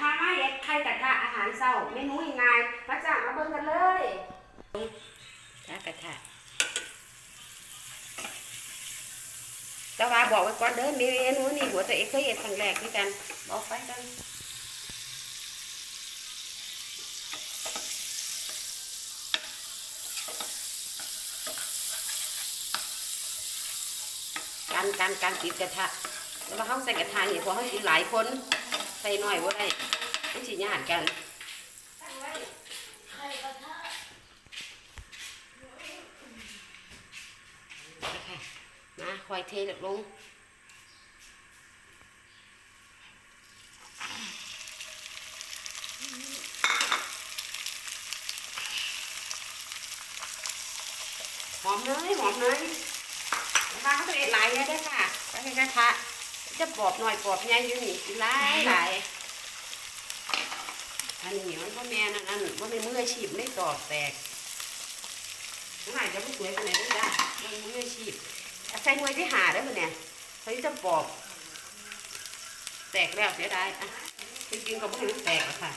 พามาเฮ็ดไข่กระทะอาหารเช้าเมนูง่ายๆมาจ้ามาเบิ่งกันเลยถ้ากระทะแต่ว่าบอกไว้ก่อนเด้อเมนูนี่หัวตัวเองเคยเฮ็ดครั้งแรกด้วยกันบอกไปกันการการการติดกระทะแล้วเขาใส่กระทะนี่พอเขากินหลายคน ใส่น้อยว่าได้ไม่สิยากกันค่ะมาคอยเทลงหอมเลยหอมเลยนะคะเขาจะเอ็ดหลายเนี่ยด้อค่ะไปให้กระทะ จะปอบหน่อยปอบใหญ่อยู่นี่หลายหลายอันนี้มันก็แม่นั่นอันว่าเป็นมืออาชีพไม่ตอกแตกน้องหาจะไม่สวยไปไหนได้มันมืออาชีพใส่หน่วยที่หาได้ปะเนี่ยเขาจะปอกแตกแล้วเสียดายอะจริงๆก็ไม่เห็นแตกค่ะ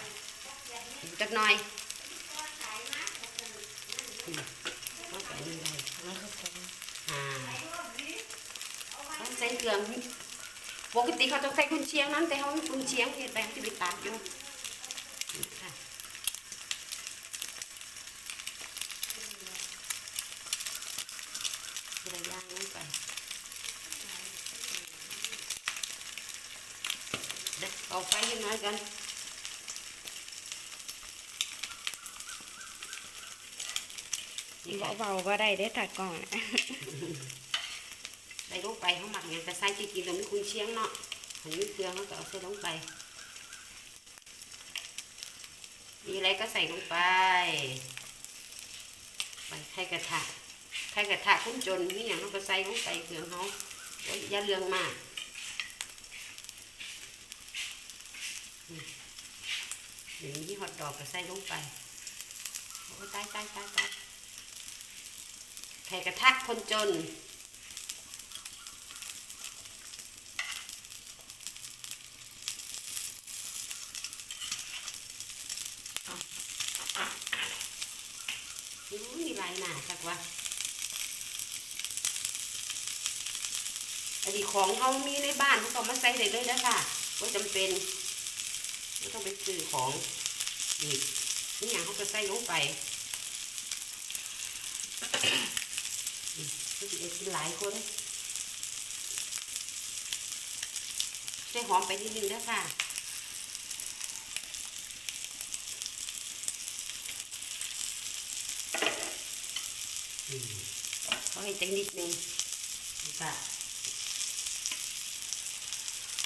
จักหน่อยอืมเอาใส่นี่ได้อ่าต้องใส่เครื่อง ปกติเขาต้องใส่กุนเชียงนั้นแต่เขาไม่กุนเชียงเห็นไปที่ไปตากอยู่ระย่างลงไปเด็กเอาไฟยังไงกันเบาๆก็ได้ได้อตากล้อง ใส่ลงไปเขาหมักอย่างแต่ใส่จริงๆเราไม่คุ้นเชียงเนาะอันนี้เครื่องเขาก็เอาใส่ลงไป มีอะไรก็ใส่ลงไปไปไข่กระทะไข่กระทะคุ้นจนนี่อย่างเขาก็ใส่ลงไปเครื่องเขาอย่าเรืองมากอย่างนี้ฮอตดอกก็ใส่ลงไปโอ้ตายตายตายตายไข่กระทะคนจน อู้มี ลายหนาจักวะอันนี้ของเขามีในบ้านเขาก็มาใส่ได้เลยนะค่ะว่าจำเป็นไม่ต้องไปซื้อของดีนี่อย่างเขาก็ใส่ลงไปก็จะได้กินหลายคนใส่หอมไปนิดนึงนะค่ะ เขาให้จังนิดนึงค่ะ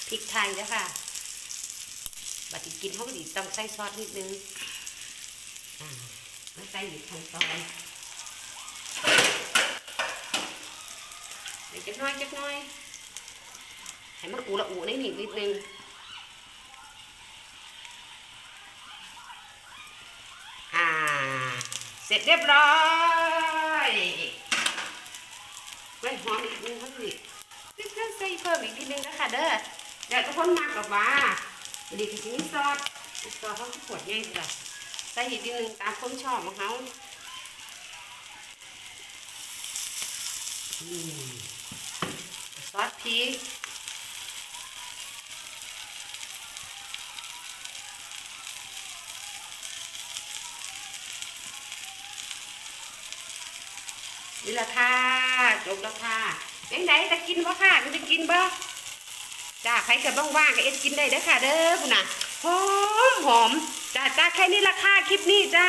พริกไทยนะค่ะ บัดนี้กินเขาก็ดีต้องใส่ซอสนิดนึงอ่าใส่อีกขั้นตอนเดี๋ยวจักน้อยจักน้อย ให้มันอูละอูในนี่นิดนึงอ่าเสร็จเรียบร้อย ไว้หอมอีกนึงครับพี่นี่ก็ใส่เพิ่มอีกทีนึงนะคะเด้อเดี๋ยวทุกคนมากกับว่าดีกับนี้ซอสซอสเขาขวดใหญ่เลยใส่อีกทีนึงตามคนชอบของเขาอืมซอสพริก นี่ละค่ะจบแล้วค่ะยังไงจะกินบ่ค่ะจะกินบ่จ้าใครเกิดว่างๆก็เอ็ดกินได้เด้อค่ะ เด้อคุณน่ะหอมหอมจ้าจ้าแค่นี้ละค่ะคลิปนี้จ้า